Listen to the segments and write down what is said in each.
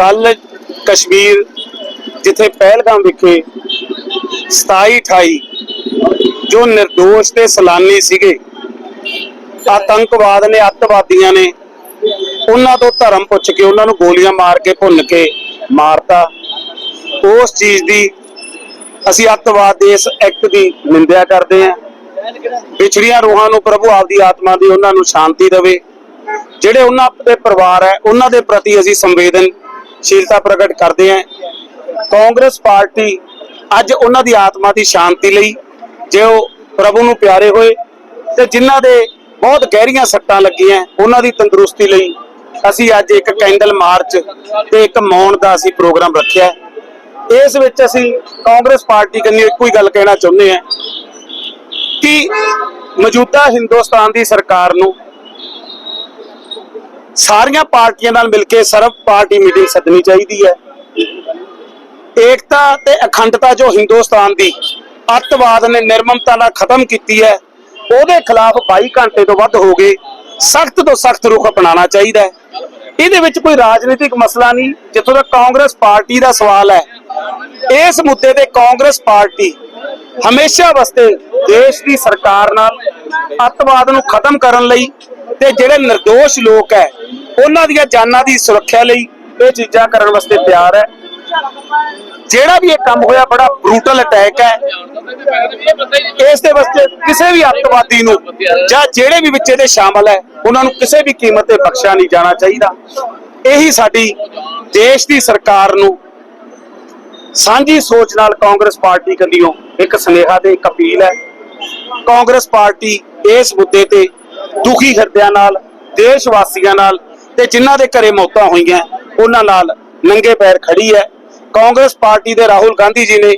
ਕੱਲ ਕਸ਼ਮੀਰ, ਜਿੱਥੇ ਪਹਿਲਗਾਮ ਵਿਖੇ 27 28 ਜੋ નિર્ਦੋਸ਼ ਤੇ ਸਲਾਨੀ ਸੀਗੇ, ਆਤੰਕਵਾਦ ਨੇ, ਅੱਤਵਾਦੀਆਂ ਨੇ ਉਹਨਾਂ ਤੋਂ ਧਰਮ ਪੁੱਛ ਕੇ, ਉਹਨਾਂ ਨੂੰ ਗੋਲੀਆਂ ਮਾਰ ਕੇ, ਭੁੰਨ ਕੇ ਮਾਰਤਾ। ਉਸ ਚੀਜ਼ ਦੀ ਅਸੀਂ ਅੱਤਵਾਦ ਦੇ ਇਸ ਐਕਟ ਦੀ ਨਿੰਦਿਆ ਕਰਦੇ ਹਾਂ। ਵਿਛੜੀਆਂ ਰੂਹਾਂ ਨੂੰ ਪ੍ਰਭੂ ਆਪਦੀ ਆਤਮਾ ਦੀ ਉਹਨਾਂ ਨੂੰ ਸ਼ਾਂਤੀ ਦੇਵੇ। ਜਿਹੜੇ ਉਹਨਾਂ ਦੇ ਪਰਿਵਾਰ ਹੈ, ਉਹਨਾਂ ਦੇ ਪ੍ਰਤੀ ਅਸੀਂ ਸੰਵੇਦਨ ਸ਼ੀਲਤਾ ਪ੍ਰਗਟ ਕਰਦੇ ਹਾਂ ਕਾਂਗਰਸ ਪਾਰਟੀ ਅੱਜ ਉਹਨਾਂ ਦੀ ਆਤਮਾ ਦੀ ਸ਼ਾਂਤੀ ਲਈ ਜੇ ਉਹ ਪ੍ਰਭੂ ਨੂੰ ਪਿਆਰੇ ਹੋਏ ਤੇ ਜਿਨ੍ਹਾਂ ਦੇ ਬਹੁਤ ਗਹਿਰੀਆਂ ਸੱਟਾਂ ਲੱਗੀਆਂ, ਉਹਨਾਂ ਦੀ ਤੰਦਰੁਸਤੀ ਲਈ ਅਸੀਂ ਅੱਜ ਇੱਕ ਕੈਂਡਲ ਮਾਰਚ ਤੇ ਇੱਕ ਮੌਨ ਦਾ ਅਸੀਂ ਪ੍ਰੋਗਰਾਮ ਰੱਖਿਆ। ਇਸ ਵਿੱਚ ਅਸੀਂ ਕਾਂਗਰਸ ਪਾਰਟੀ ਕੰਨੀ ਇੱਕੋ ਹੀ ਗੱਲ ਕਹਿਣਾ ਚਾਹੁੰਦੇ ਹਾਂ ਕਿ ਮੌਜੂਦਾ ਹਿੰਦੁਸਤਾਨ ਦੀ ਸਰਕਾਰ ਨੂੰ ਸਾਰੀਆਂ ਪਾਰਟੀਆਂ ਨਾਲ ਮਿਲ ਕੇ ਸਰਵ ਪਾਰਟੀ ਮੀਟਿੰਗ ਸੱਦਣੀ ਚਾਹੀਦੀ ਹੈ। ਏਕਤਾ ਤੇ ਅਖੰਡਤਾ ਜੋ ਹਿੰਦੁਸਤਾਨ ਦੀ ਅੱਤਵਾਦ ਨੇ ਨਿਰਮਮਤਾ ਨਾਲ ਖਤਮ ਕੀਤੀ ਹੈ, ਉਹਦੇ ਖਿਲਾਫ 22 ਘੰਟੇ ਤੋਂ ਵੱਧ ਹੋ ਗਏ, ਸਖਤ ਤੋਂ ਸਖਤ ਰੁਖ ਅਪਣਾਉਣਾ ਚਾਹੀਦਾ ਹੈ। ਇਹਦੇ ਵਿੱਚ ਕੋਈ ਰਾਜਨੀਤਿਕ ਮਸਲਾ ਨਹੀਂ, ਜਿੱਥੋਂ ਤੱਕ ਕਾਂਗਰਸ ਪਾਰਟੀ ਦਾ ਸਵਾਲ ਹੈ। ਇਸ ਮੁੱਦੇ ਤੇ ਕਾਂਗਰਸ ਪਾਰਟੀ ਹਮੇਸ਼ਾ ਵਾਸਤੇ ਦੇਸ਼ ਦੀ ਸਰਕਾਰ ਨਾਲ ਅੱਤਵਾਦ ਨੂੰ ਖਤਮ ਕਰਨ ਲਈ ਤੇ ਜਿਹੜੇ નિર્ਦੋਸ਼ ਲੋਕ ਹੈ, ਉਹਨਾਂ ਦੀਆਂ ਜਾਨਾਂ ਦੀ ਸੁਰੱਖਿਆ ਲਈ ਇਹ ਚੀਜ਼ਾਂ ਕਰਨ ਵਾਸਤੇ ਤਿਆਰ ਹੈ। ਜਿਹੜਾ ਵੀ ਇਹ ਕੰਮ ਹੋਇਆ, ਬੜਾ ਬਰੂਟਲ ਅਟੈਕ ਹੈ। ਇਸ ਦੇ ਵਾਸਤੇ ਕਿਸੇ ਵੀ ਅੱਤਵਾਦੀ ਨੂੰ ਜਾਂ ਜਿਹੜੇ ਵੀ ਵਿੱਚ ਇਹਦੇ ਸ਼ਾਮਲ ਹੈ, ਉਹਨਾਂ ਨੂੰ ਕਿਸੇ ਵੀ ਕੀਮਤ ਤੇ ਬਖਸ਼ਿਆ ਨਹੀਂ ਜਾਣਾ ਚਾਹੀਦਾ। ਇਹੀ ਸਾਡੀ ਦੇਸ਼ ਦੀ ਸਰਕਾਰ ਨੂੰ ਸਾਂਝੀ ਸੋਚ ਨਾਲ ਕਾਂਗਰਸ ਪਾਰਟੀ ਕੰਨੀਓ ਇੱਕ ਸੁਨੇਹਾ ਤੇ ਇੱਕ ਅਪੀਲ ਹੈ। ਕਾਂਗਰਸ ਪਾਰਟੀ ਇਸ ਮੁੱਦੇ ਤੇ ਦੁਖੀ ਹਿਰਦਿਆਂ ਨਾਲ, ਦੇਸ਼ ਵਾਸੀਆਂ ਨਾਲ ਤੇ ਜਿਨ੍ਹਾਂ ਦੇ ਘਰੇ ਮੌਤਾਂ ਹੋਈਆਂ, ਉਹਨਾਂ ਨਾਲ ਨੰਗੇ ਪੈਰ ਖੜੀ ਹੈ। ਕਾਂਗਰਸ ਪਾਰਟੀ ਦੇ ਰਾਹੁਲ ਗਾਂਧੀ ਜੀ ਨੇ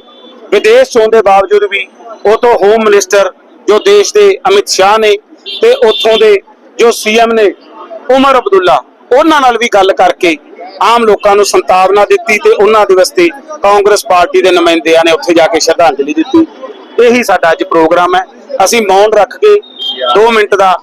ਵਿਦੇਸ਼ ਚੋਣ ਦੇ ਬਾਵਜੂਦ ਵੀ ਉਹ ਤੋਂ ਹੋਮ ਮਿਨਿਸਟਰ ਜੋ ਦੇਸ਼ ਦੇ ਅਮਿਤ ਸ਼ਾਹ ਨੇ ਤੇ ਉੱਥੋਂ ਦੇ ਜੋ ਸੀਐਮ ਨੇ ਉਮਰ ਅਬਦੁੱਲਾ, ਉਹਨਾਂ ਨਾਲ ਵੀ ਗੱਲ ਕਰਕੇ ਆਮ ਲੋਕਾਂ ਨੂੰ ਸੰਤਾਵਨਾ ਦਿੱਤੀ ਤੇ ਉਹਨਾਂ ਦੇ ਵਾਸਤੇ ਕਾਂਗਰਸ ਪਾਰਟੀ ਦੇ ਨੁਮਾਇੰਦਿਆਂ ਨੇ ਉੱਥੇ ਜਾ ਕੇ ਸ਼ਰਧਾਂਜਲੀ ਦਿੱਤੀ। ਇਹੀ ਸਾਡਾ ਅੱਜ ਪ੍ਰੋਗਰਾਮ ਹੈ। ਅਸੀਂ ਮੌਨ ਰੱਖ ਕੇ 2 ਮਿੰਟ ਦਾ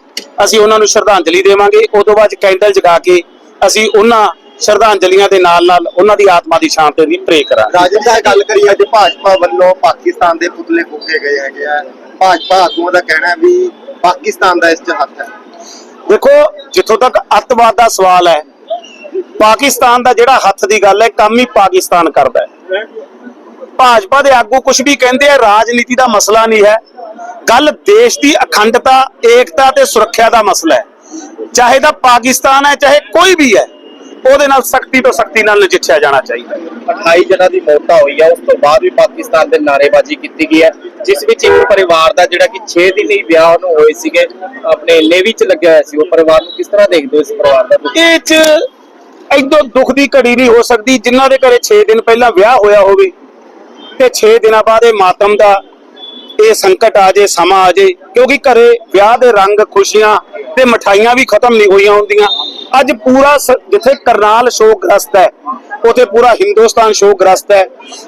ਅਸੀਂ ਉਹਨਾਂ ਨੂੰ ਸ਼ਰਧਾਂਜਲੀ ਦੇਵਾਂਗੇ। ਉਦੋਂ ਬਾਅਦ ਕੈਂਡਲ ਜਗਾ ਕੇ ਅਸੀਂ ਉਹਨਾਂ ਸ਼ਰਧਾਂਜਲੀਆਂ ਦੇ ਨਾਲ ਨਾਲ ਉਹਨਾਂ ਦੀ ਆਤਮਾ ਦੀ ਸ਼ਾਂਤੀ ਦੀ ਪ੍ਰੇ ਕਰਾਂਗੇ। ਰਾਜਨ ਸਾਹਿਬ ਗੱਲ ਕਰੀਏ ਅੱਜ ਭਾਜਪਾ ਵੱਲੋਂ ਪਾਕਿਸਤਾਨ ਦੇ ਪੁਤਲੇ ਫੂਕੇ ਗਏ ਹੈਗੇ ਆ। ਭਾਜਪਾ ਆਗੂਆਂ ਦਾ ਕਹਿਣਾ ਵੀ ਪਾਕਿਸਤਾਨ ਦਾ ਇਸ 'ਚ ਹੱਥ ਹੈ। ਦੇਖੋ ਜਿੱਥੋਂ ਤੱਕ ਅੱਤਵਾਦ ਦਾ ਸਵਾਲ ਹੈ ਪਾਕਿਸਤਾਨ ਦਾ ਜਿਹੜਾ ਹੱਥ ਦੀ ਗੱਲ ਹੈ ਕੰਮ ਹੀ ਪਾਕਿਸਤਾਨ ਕਰਦਾ ਹੈ। ਭਾਜਪਾ ਦੇ ਆਗੂ ਕੁਝ ਵੀ ਕਹਿੰਦੇ ਆ ਰਾਜਨੀਤੀ ਦਾ ਮਸਲਾ ਨਹੀਂ ਹੈ। ਗੱਲ ਦੇਸ਼ ਦੀ ਅਖੰਡਤਾ ਏਕਤਾ ਤੇ ਸੁਰੱਖਿਆ ਦਾ ਮਸਲਾ ਹੈ ਚਾਹੇ ਤਾਂ ਪਾਕਿਸਤਾਨ ਹੈ ਚਾਹੇ ਕੋਈ ਵੀ ਹੈ ਉਹਦੇ ਨਾਲ ਸਖਤੀ ਤੋਂ ਸਖਤੀ ਨਾਲ ਨਜਿੱਠਿਆ ਜਾਣਾ ਚਾਹੀਦਾ ਹੈ 28 ਜਨਾਂ ਦੀ ਮੌਤਾਂ ਹੋਈ ਹੈ ਉਸ ਤੋਂ ਬਾਅਦ ਵੀ ਪਾਕਿਸਤਾਨ ਦੇ ਨਾਰੇਬਾਜ਼ੀ ਕੀਤੀ ਗਈ ਹੈ ਜਿਸ ਵਿੱਚ ਇੱਕ ਪਰਿਵਾਰ ਦਾ ਜਿਹੜਾ ਕਿ 6 ਦਿਨ ਹੀ ਵਿਆਹ ਨੂੰ ਹੋਏ ਸੀਗੇ ਆਪਣੇ ਨੇਵੀ 'ਚ ਲੱਗਿਆ ਹੋਇਆ ਸੀ ਉਹ ਪਰਿਵਾਰ ਨੂੰ ਕਿਸ ਤਰ੍ਹਾਂ ਦੇਖਦੇ ਹੋ ਇਸ ਪਰਿਵਾਰ ਦਾ? ਇਹ ਚ ਇਦੋਂ ਦੁੱਖ ਦੀ ਘੜੀ ਨਹੀਂ ਹੋ ਸਕਦੀ ਜਿਨ੍ਹਾਂ ਦੇ ਘਰੇ 6 ਦਿਨ ਪਹਿਲਾਂ ਵਿਆਹ ਹੋਇਆ ਹੋਵੇ ਤੇ 6 ਦਿਨਾਂ ਬਾਅਦ ਇਹ ਮਾਤਮ ਦਾ ਇਹ ਸੰਕਟ ਆ ਜੇ, ਸਮਾਂ ਆ ਜੇ, ਕਿਉਂਕਿ ਘਰੇ ਵਿਆਹ ਦੇ ਰੰਗ, ਖੁਸ਼ੀਆਂ ਤੇ ਮਠਾਈਆਂ ਵੀ ਖਤਮ ਨਹੀਂ ਹੋਈਆਂ ਹੁੰਦੀਆਂ। ਅੱਜ ਪੂਰਾ ਜਿੱਥੇ ਕਰਨਾਲ ਸ਼ੋਕਗ੍ਰਸਤ ਹੈ, ਉਥੇ ਪੂਰਾ ਹਿੰਦੁਸਤਾਨ ਸ਼ੋਕਗ੍ਰਸਤ ਹੈ।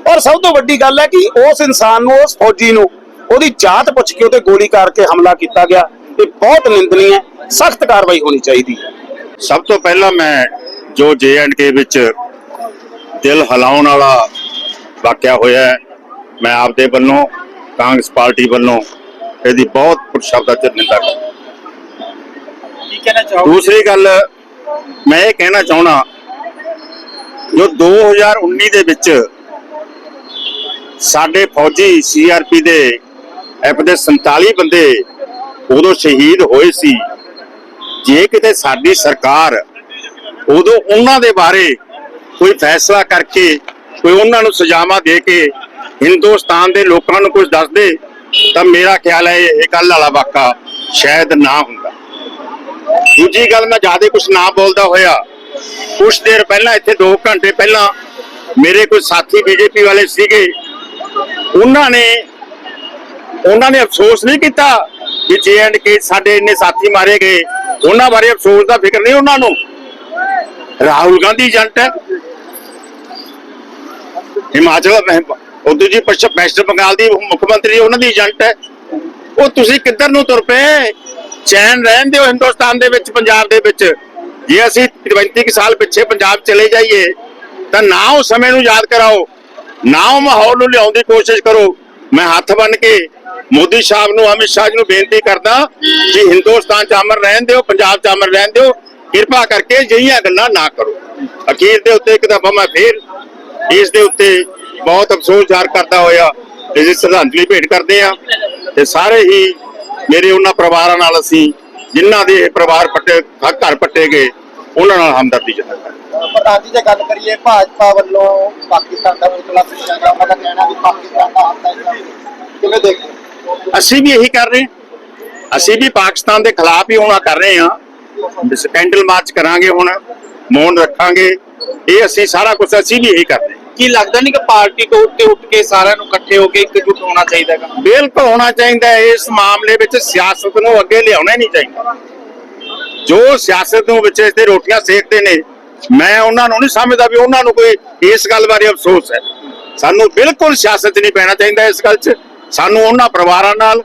ਔਰ ਸਭ ਤੋਂ ਵੱਡੀ ਗੱਲ ਹੈ ਕਿ ਉਸ ਇਨਸਾਨ ਨੂੰ, ਉਸ ਫੌਜੀ ਨੂੰ, ਉਹਦੀ ਜਾਤ ਪੁੱਛ ਕੇ ਉਹਤੇ ਗੋਲੀ ਕਰਕੇ ਹਮਲਾ ਕੀਤਾ ਗਿਆ। ਇਹ ਬਹੁਤ ਨਿੰਦਨੀ ਹੈ, ਸਖਤ ਕਾਰਵਾਈ ਹੋਣੀ ਚਾਹੀਦੀ ਹੈ। ਸਭ ਤੋਂ ਪਹਿਲਾਂ ਮੈਂ ਜੋ ਕੇ ਵਿੱਚ ਦਿਲ ਹਿਲਾਉਣ ਵਾਲਾ ਵਾਕਿਆ ਹੋਇਆ ਮੈਂ ਆਪਦੇ ਵੱਲੋਂ ਕਾਂਗਰਸ ਪਾਰਟੀ ਵੱਲੋਂ ਇਹਦੀ ਬਹੁਤ ਸ਼ਬਦਾਂ ਚ ਨਿੰਦਾ ਕਰਦਾ ਕੀ ਕਹਿਣਾ ਚਾਹੋਗੇ? ਦੂਸਰੀ ਗੱਲ ਮੈਂ ਇਹ ਕਹਿਣਾ ਚਾਹਣਾ ਜੋ 2019 ਦੇ ਵਿੱਚ ਸਾਡੇ ਫੌਜੀ ਸੀਆਰਪੀ ਦੇ ਐਫ ਦੇ 47 ਬੰਦੇ ਉਦੋਂ ਸ਼ਹੀਦ ਹੋਏ ਸੀ। ਜੇ ਕਿਤੇ ਸਾਡੀ ਸਰਕਾਰ ਉਦੋਂ ਉਹਨਾਂ ਦੇ ਬਾਰੇ ਕੋਈ ਫੈਸਲਾ ਕਰਕੇ ਕੋਈ ਉਹਨਾਂ ਨੂੰ ਸਜ਼ਾਵਾਂ ਦੇ ਕੇ ਹਿੰਦੁਸਤਾਨ ਦੇ ਲੋਕਾਂ ਨੂੰ ਕੁਝ ਦੱਸਦੇ, ਤਾਂ ਮੇਰਾ ਖਿਆਲ ਹੈ ਇਹ ਗੱਲ ਵਾਲਾ ਵਾਕਾ ਸ਼ਾਇਦ ਨਾ ਹੁੰਦਾ। ਦੂਜੀ ਗੱਲ ਮੈਂ ਜ਼ਿਆਦਾ ਕੁਝ ਨਾ ਬੋਲਦਾ ਹੋਇਆ ਕੁਝ ਦੇਰ ਪਹਿਲਾਂ, ਇੱਥੇ 2 ਘੰਟੇ ਪਹਿਲਾਂ ਮੇਰੇ ਕੋਈ ਸਾਥੀ ਬੀਜੇਪੀ ਵਾਲੇ ਸੀਗੇ। ਉਹਨਾਂ ਨੇ ਉਹਨਾਂ ਨੇ ਅਫਸੋਸ ਨਹੀਂ ਕੀਤਾ ਕਿ ਜੇ ਐਂਡ ਕੇ ਸਾਡੇ ਇੰਨੇ ਸਾਥੀ ਮਾਰੇ ਗਏ। ਉਹਨਾਂ ਬਾਰੇ ਅਫਸੋਸ ਦਾ ਫਿਕਰ ਨਹੀਂ ਉਹਨਾਂ ਨੂੰ। ਰਾਹੁਲ ਗਾਂਧੀ ਏਜੰਟ ਹੈ। ਹਿਮਾਚਲ ਉਦੋਂ ਜੀ ਪੱਛਮ ਵੈਸਟ ਬੰਗਾਲ ਦੀ ਮੁੱਖ ਮੰਤਰੀ, ਉਹਨਾਂ ਦੀ ਏਜੰਟ ਹੈ। ਉਹ ਤੁਸੀਂ ਕਿੱਧਰ ਨੂੰ ਤੁਰ ਪਏ? ਚੈਨ ਰਹਿਣ ਦਿਓ ਹਿੰਦੁਸਤਾਨ ਦੇ ਵਿੱਚ, ਪੰਜਾਬ ਦੇ ਵਿੱਚ। ਜੇ ਅਸੀਂ 25 ਸਾਲ ਪਿੱਛੇ ਪੰਜਾਬ ਚਲੇ ਜਾਈਏ, ਤਾਂ ਨਾ ਉਹ ਸਮੇਂ ਨੂੰ ਯਾਦ ਕਰਾਓ। ਨਾ ਉਹ ਮਾਹੌਲ ਨੂੰ ਲਿਆਉਣ ਦੀ ਕੋਸ਼ਿਸ਼ ਕਰੋ। ਮੈਂ ਹੱਥ ਬੰਨ ਕੇ ਮੋਦੀ ਸਾਹਿਬ ਨੂੰ, ਅਮਿਤ ਸ਼ਾਹ ਜੀ ਨੂੰ ਬੇਨਤੀ ਕਰਦਾ ਕਿ ਹਿੰਦੁਸਤਾਨ ਚ ਅਮਰ ਰਹਿਣ ਦਿਓ, ਪੰਜਾਬ ਚ ਅਮਰ ਰਹਿਣ ਦਿਓ। ਕਿਰਪਾ ਕਰਕੇ ਅਜਿਹੀਆਂ ਗੱਲਾਂ ਨਾ ਕਰੋ। ਅਖੀਰ ਦੇ ਉੱਤੇ ਇੱਕ ਦਫਾ ਮੈਂ ਫੇਰ ਇਸ ਦੇ ਉੱਤੇ ਬਹੁਤ ਅਫਸੋਸ ਜ਼ਾਹਰ ਕਰਦਾ ਹੋਇਆ ਇਸ ਸ਼ਰਧਾਂਜਲੀ ਭੇਟ ਕਰਦੇ ਆ ਤੇ ਸਾਰੇ ਹੀ ਮੇਰੇ ਉਹਨਾਂ ਪਰਿਵਾਰਾਂ ਨਾਲ ਅਸੀਂ ਜਿਨ੍ਹਾਂ ਦੇ ਪਰਿਵਾਰ ਪੱਟੇ ਘਰ ਪੱਟੇ ਗਏ ਉਹਨਾਂ ਨਾਲ ਹਮਦਰਦੀ ਜਤਾਉਂਦੇ। ਪ੍ਰਧਾਨ ਜੀ ਜੇ ਗੱਲ ਕਰੀਏ ਭਾਜਪਾ ਵੱਲੋਂ ਪਾਕਿਸਤਾਨ ਦਾ ਪੁਤਲਾ ਫੂਕਿਆ ਗਿਆ ਉਹਨਾਂ ਦਾ ਕਹਿਣਾ ਵੀ ਪਾਕਿਸਤਾਨ ਦਾ ਹੱਥ ਹੈ ਕਿਵੇਂ ਦੇਖਦੇ ਹੋ? ਅਸੀਂ ਵੀ ਇਹੀ ਕਰ ਰਹੇ ਅਸੀਂ ਵੀ ਪਾਕਿਸਤਾਨ ਦੇ ਖਿਲਾਫ ਹੀ ਹੋਣਾ ਕਰ ਰਹੇ ਹਾਂ ਕੈਂਡਲ ਮਾਰਚ ਕਰਾਂਗੇ ਹੁਣ ਮੌਨ ਰੱਖਾਂਗੇ ਇਹ ਅਸੀਂ ਸਾਰਾ ਕੁਝ ਅਸੀਂ ਵੀ ਇਹੀ ਕਰਦੇ ਕੀ ਲੱਗਦਾ ਨਹੀਂ ਕਿ ਪਾਰਟੀ ਤੋਂ ਉੱਤੇ ਉੱਠ ਕੇ ਸਾਰਿਆਂ ਨੂੰ ਇਕੱਠੇ ਹੋ ਕੇ ਇਕਜੁੱਟ ਹੋਣਾ ਚਾਹੀਦਾ ਹੈਗਾ? ਬਿਲਕੁਲ ਹੋਣਾ ਚਾਹੀਦਾ ਹੈ। ਇਸ ਮਾਮਲੇ ਵਿੱਚ ਸਿਆਸਤ ਨੂੰ ਅੱਗੇ ਲਿਆਉਣਾ ਹੀ ਨਹੀਂ ਚਾਹੀਦਾ। ਜੋ ਸਿਆਸਤ ਨੂੰ ਵਿੱਚ ਇਸ ਤੇ ਰੋਟੀਆਂ ਸੇਕਦੇ ਨੇ, ਮੈਂ ਉਹਨਾਂ ਨੂੰ ਨਹੀਂ ਸਮਝਦਾ ਵੀ ਉਹਨਾਂ ਨੂੰ ਕੋਈ ਇਸ ਗੱਲ ਬਾਰੇ ਅਫਸੋਸ ਹੈ। ਸਾਨੂੰ ਬਿਲਕੁਲ ਸਿਆਸਤ 'ਚ ਨਹੀਂ ਪੈਣਾ ਚਾਹੀਦਾ ਇਸ ਗੱਲ 'ਚ। ਸਾਨੂੰ ਉਹਨਾਂ ਪਰਿਵਾਰਾਂ ਨਾਲ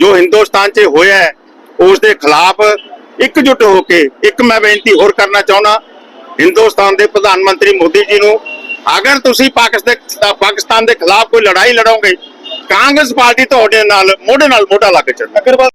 ਜੋ ਹਿੰਦੁਸਤਾਨ 'ਚ ਹੋਇਆ ਹੈ, ਉਸ ਦੇ ਖਿਲਾਫ ਇਕਜੁੱਟ ਹੋ ਕੇ ਇੱਕ ਮੈਂ ਬੇਨਤੀ ਹੋਰ ਕਰਨਾ ਚਾਹੁੰਦਾ। ਹਿੰਦੁਸਤਾਨ ਦੇ ਪ੍ਰਧਾਨ ਮੰਤਰੀ ਮੋਦੀ ਜੀ ਨੂੰ ਅਗਰ ਤੁਸੀਂ ਪਾਕਿਸਤਾਨ ਪਾਕਿਸਤਾਨ ਦੇ ਖਿਲਾਫ ਕੋਈ ਲੜਾਈ ਲੜੋਗੇ, ਕਾਂਗਰਸ ਪਾਰਟੀ ਤੁਹਾਡੇ ਨਾਲ, ਮੋਢੇ ਨਾਲ ਮੋਢਾ ਲਾ ਕੇ ਚੱਲੇਗੀ।